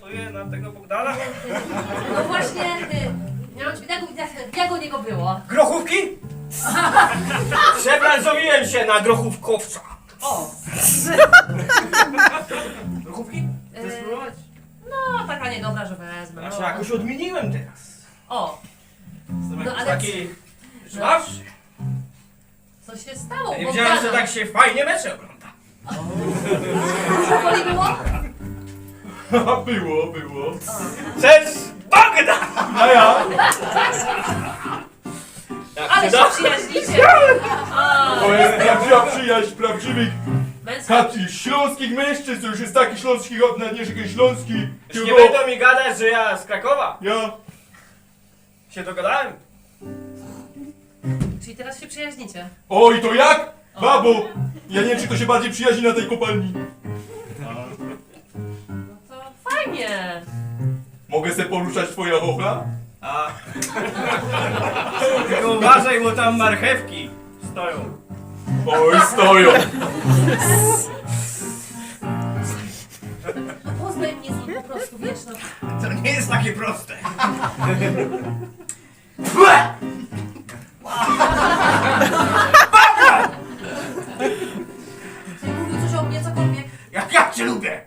Notuje na tego Bogdana. No właśnie, y, miałam ci jak, u niego było? Grochówki? Przebranżowiłem się na grochówkowca. O! Grochówki? Chcesz Yy, spróbować? No, taka niedobra, że wezmę. No. jakoś odmieniłem teraz. O, Jestem No, jakoś ale taki żwawszy. co się stało? Ja nie wiedziałem, że Bogdana? tak się fajnie mecze ogląda. Woli było? było, było. Cześć, Bogdan! A ja? Jak Ale się przyjaźnicie! To jest prawdziwa przyjaźń prawdziwych kat- śląskich mężczyzn, to już jest taki śląski od nie że jakiś śląski. Już nie tylko będą mi gadać, że ja z Krakowa. Ja. Się dogadałem. Czyli teraz się przyjaźnicie. Oj, to jak? Babo! Ja nie wiem, czy to się bardziej przyjaźni na tej kopalni. Mogę se poruszać twoje chochla? A. Tylko uważaj, bo tam marchewki stoją. Oj, stoją. Poznaj mnie z nim po prostu, wiesz, no. To nie jest takie proste. Mówił coś o mnie, cokolwiek. Jak ja cię lubię!